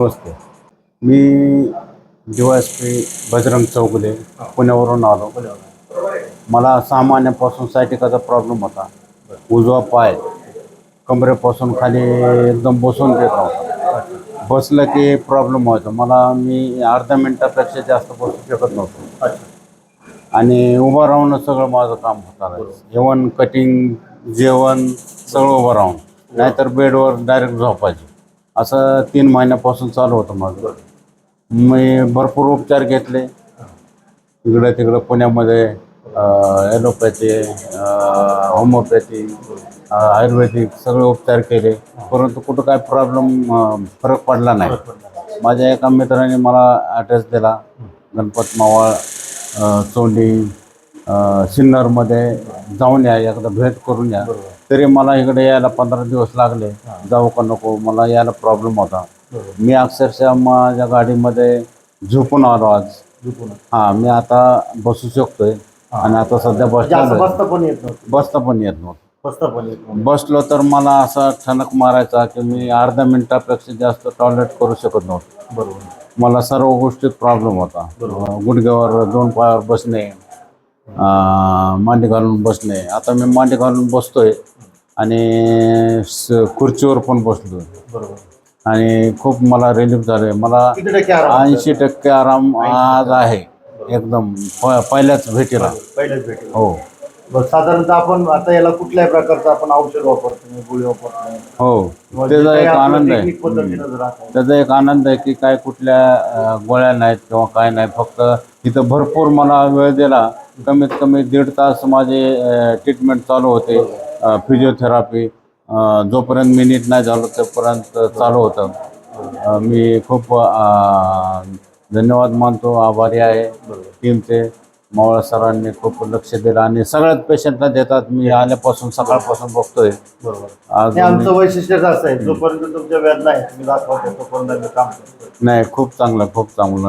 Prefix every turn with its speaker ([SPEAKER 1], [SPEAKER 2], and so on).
[SPEAKER 1] नमस्ते मी डीवायसपी बजरंग चौगुले पुण्यावरून आलो. मला सहा महिन्यापासून सायटिकाचा प्रॉब्लेम होता. उजवा पाय कमरेपासून खाली एकदम बसून देत होता बसलं की प्रॉब्लेम व्हायचा. मला मी अर्ध्या मिनटापेक्षा जास्त बसू शकत नव्हतो. आणि उभं राहून सगळं माझं काम होतं जेवण कटिंग जेवण सगळं उभं राहून. नाहीतर बेडवर डायरेक्ट झोपायचे. असं तीन महिन्यापासून चालू होतं माझं. मी भरपूर उपचार घेतले. इकडं तिकडं पुण्यामध्ये ॲलोपॅथी होमिओपॅथी आयुर्वेदिक सगळे उपचार केले. परंतु कुठं काय प्रॉब्लेम फरक पडला नाही. माझ्या एका मित्राने मला ॲड्रेस दिला. गणपत मावळ चोंडी सिन्नरमध्ये जाऊन या एकदा भेट करून या. तरी मला इकडे यायला पंधरा दिवस लागले. जाऊ का नको मला यायला प्रॉब्लेम होता. मी अक्षरशः माझ्या गाडीमध्ये झोपून आलो आज. हां मी आता बसू शकतोय. आणि आता सध्या
[SPEAKER 2] म्हणजे बसता पण येत नव्हतं.
[SPEAKER 1] बसता पण येत नव्हतं. बसलो तर मला असा ठणक मारायचा की मी अर्ध्या मिनिटापेक्षा जास्त टॉयलेट करू शकत नव्हतो.
[SPEAKER 2] बरोबर.
[SPEAKER 1] मला सर्व गोष्टीत प्रॉब्लेम होता. गुडघ्यावर दोन पायावर बसणे मांडी घालून बसणे आता मी मांडी घालून बसतोय आणि स- खुर्चीवर पण बसलोय
[SPEAKER 2] बरोबर.
[SPEAKER 1] आणि खूप मला रिलीफ झाले मला
[SPEAKER 2] किती टक्के आराम
[SPEAKER 1] ऐंशी टक्के आराम आज आहे. एकदम प- पहिल्याच भेटीला.
[SPEAKER 2] पहिल्याच भेटेल.
[SPEAKER 1] हो.
[SPEAKER 2] बरं साधारणतः आपण आता याला कुठल्याही प्रकारचं आपण औषध वापरतो नाही, गोळी वापरतो नाही.
[SPEAKER 1] हो.
[SPEAKER 2] किंवा जे
[SPEAKER 1] त्याचा
[SPEAKER 2] काही
[SPEAKER 1] एक
[SPEAKER 2] आपलं
[SPEAKER 1] आनंद आहे.
[SPEAKER 2] technique पद्धतीनं जर असेल.
[SPEAKER 1] त्याचा एक आनंद आहे की काय कुठल्या अं, गोळ्या नाहीत किंवा काय नाही फक्त तिथं भरपूर मला वेळ दिला. कमीत कमी दीड तास माझे ट्रीटमेंट चालू होते. फिजिओथेरपी जोपर्यंत मी नीट नाही झालो तोपर्यंत चालू होतं. मी खूप धन्यवाद मानतो. आभारी आहे टीमचे. मावळा सरांनी खूप लक्ष दिलं आणि सगळ्याच पेशंटला देतात. मी आल्यापासून सकाळपासून बघतोय.
[SPEAKER 2] आमचं वैशिष्ट्यच असं आहे जोपर्यंत तुमच्या वेदना आहे तुम्ही दाखवतो तोपर्यंत काम
[SPEAKER 1] नाही खूप चांगलं खूप चांगलं.